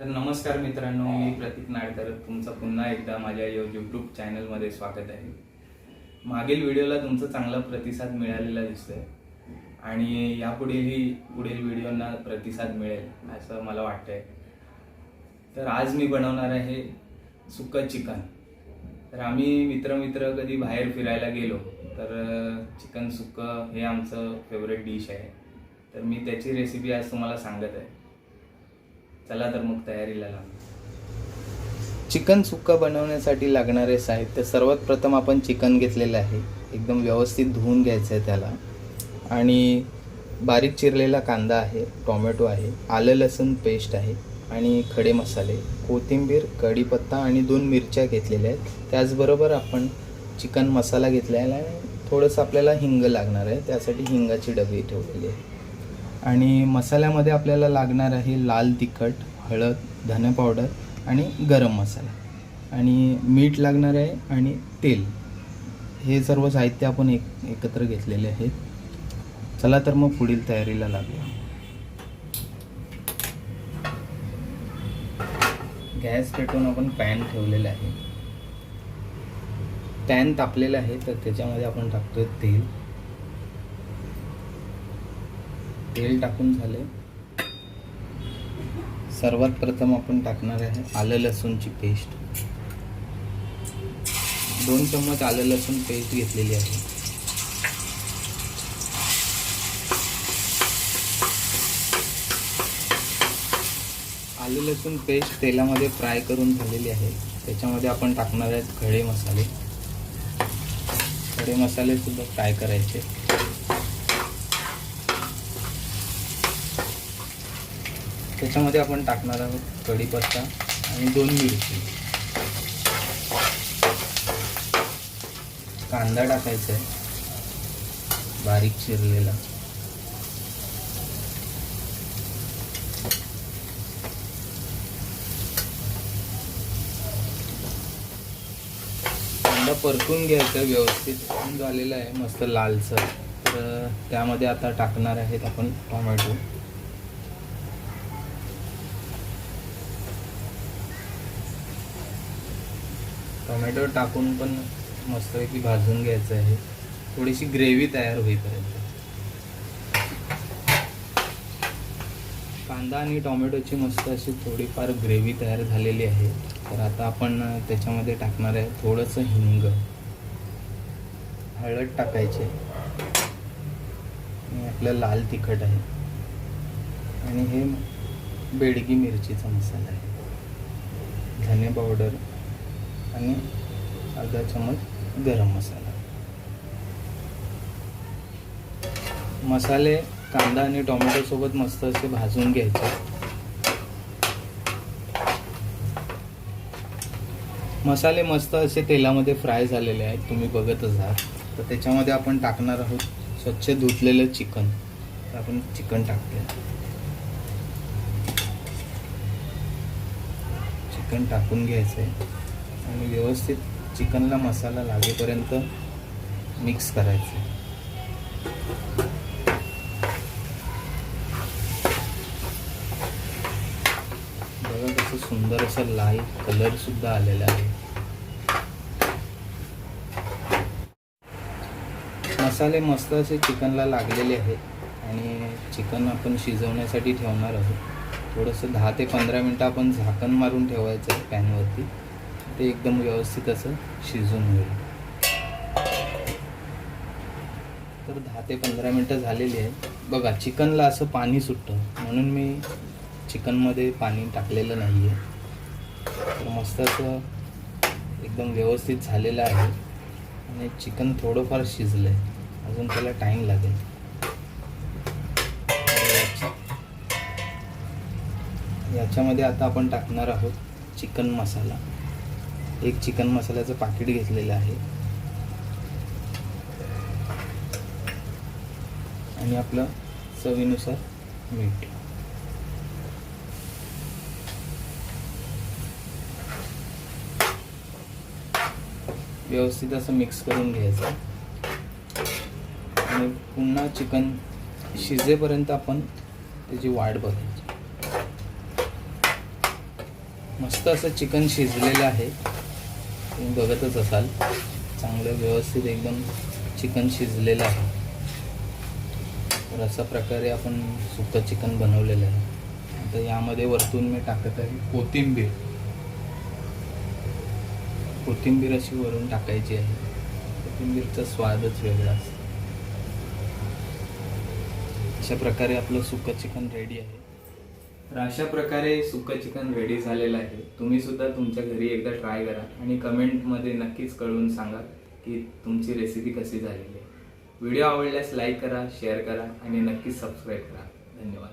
तर नमस्कार मित्रांनो मी प्रतीक नाडकर. तुमचं पुन्हा एकदा माझ्या यूट्यूब चॅनलमध्ये स्वागत आहे. मागील व्हिडिओला तुमचा चांगला प्रतिसाद मिळालेला दिसतोय. आणि यापुढेही पुढील व्हिडिओंना प्रतिसाद मिळेल असं मला वाटतंय. तर आज मी बनवणार आहे सुकं चिकन. तर आम्ही मित्र मित्र कधी बाहेर फिरायला गेलो तर चिकन सुक्कं हे आमचं फेवरेट डिश आहे. तर मी त्याची रेसिपी आज तुम्हाला सांगत आहे. चला तर मग तयारीला लागू चिकन सुक्का बनवण्यासाठी लागणारे साहित्य सर्वात प्रथम आपण चिकन घेतलेलं आहे. एकदम व्यवस्थित धुवून घ्यायचं आहे त्याला. आणि बारीक चिरलेला कांदा आहे टोमॅटो आहे आलं लसूण पेस्ट आहे आणि खडे मसाले कोथिंबीर कढीपत्ता आणि दोन मिरच्या घेतलेल्या आहेत. त्याचबरोबर आपण चिकन मसाला घेतलेला आहे. थोडंसं आपल्याला हिंग लागणार आहे त्यासाठी हिंगाची डबी ठेवलेली आहे. आणि मसाल्यामध्ये आपल्याला लागणार आहे लाल तिखट हळद धने पावडर आणि गरम मसाला. आणि मीठ लागणार आहे आणि तेल. हे सर्व साहित्य आपण एक एकत्र घेतलेले आहेत. चला तर मग पुढील तयारीला लागूया. गॅस पेटवून आपण पॅन ठेवलेला आहे. पॅन तापलेला आहे तर त्याच्यामध्ये आपण टाकतोय तेल. तेल टाकून झाले. सर्वात प्रथम आपण टाकणार आहे आलं लसूणची पेस्ट. दोन चम्मच आलं लसूण पेस्ट घेतलेली आहे. आलं लसूण पेस्ट तेलामध्ये फ्राय करून झालेली आहे. त्याच्यामध्ये आपण टाकणार आहेत खडे मसाले. खडे मसाले सुद्धा फ्राय करायचे. त्याच्यामध्ये आपण टाकणार आहोत कढीपत्ता आणि दोन मिरची. कांदा टाकायचा आहे. बारीक चिरलेला. कांदा परतून घ्यायचा व्यवस्थित. झालेला आहे. मस्त लालसर. तर त्यामध्ये आता टाकणार आहेत आपण टोमॅटो. टोमॅटो टाकून पण मस्तपैकी भाजून घ्यायचं आहे. थोडीशी ग्रेव्ही तयार होईपर्यंत. कांदा आणि टोमॅटोची मस्त अशी थोडीफार ग्रेव्ही तयार झालेली आहे. तर आता आपण त्याच्यामध्ये टाकणार आहे थोडंसं हिंग. हळद टाकायचे. आणि आपलं लाल तिखट आहे. आणि हे बेडगी मिरचीचा मसाला आहे. धने पावडर. आणि अर्धा चमच गरम मसाला. मसाले कांदा आणि टोमॅटोसोबत मस्त असे भाजून घ्यायचे. मसाले मस्त असे तेलामध्ये फ्राय झालेले आहेत तुम्ही बघतच आहात. तर त्याच्यामध्ये आपण टाकणार आहोत स्वच्छ धुतलेलं चिकन. तर आपण चिकन टाकते चिकन टाकून घ्यायचं आहे आणि व्यवस्थित चिकनला मसाला लागेपर्यंत मिक्स करायचं. बघा कसं सुंदर असं लाइट कलरसुद्धा आलेला आहे. मसाले मस्त असे चिकनला लागलेले आहेत आणि चिकन आपण शिजवण्यासाठी ठेवणार आहोत. थोडंसं दहा ते पंधरा मिनटं आपण झाकण मारून ठेवायचं आहे पॅनवरती ते एकदम व्यवस्थित असं शिजून होईल. तर दहा ते पंधरा मिनटं झालेली आहे बघा चिकनला असं पाणी सुटतं. म्हणून मी चिकनमध्ये पाणी टाकलेलं नाही आहे तर मस्त असं एकदम व्यवस्थित झालेलं आहे. आणि चिकन थोडंफार शिजलं आहे अजून त्याला टाईम लागेल. याच्यामध्ये आता आपण टाकणार आहोत चिकन मसाला. एक चिकन मसाल्याचं पाकिट घेतलेलं आहे. आणि आपलं चवीनुसार मीठ. व्यवस्थित असं मिक्स करून घ्यायचं. आणि पुन्हा चिकन शिजेपर्यंत आपण त्याची वाट बघायची. मस्त असं चिकन शिजलेलं आहे. तुम्ही बघतच असाल चांगलं व्यवस्थित एकदम चिकन शिजलेलं आहे. तर अशा प्रकारे आपण सुकं चिकन बनवलेलं आहे. आता यामध्ये वरतून मी टाकत आहे कोथिंबीर. कोथिंबीर अशी वरून टाकायची आहे. कोथिंबीरचा स्वादच वेगळा असतो. अशा प्रकारे आपलं सुकं चिकन रेडी आहे. तर अशा प्रकारे सुक्क चिकन रेडी झालेलं आहे. तुम्ही सुद्धा तुमच्या घरी एकदा ट्राय करा आणि कमेंटमध्ये नक्कीच कळवून सांगा की तुमची रेसिपी कशी झालेली आहे. व्हिडिओ आवडल्यास लाईक करा शेअर करा आणि नक्कीच सबस्क्राईब करा. धन्यवाद.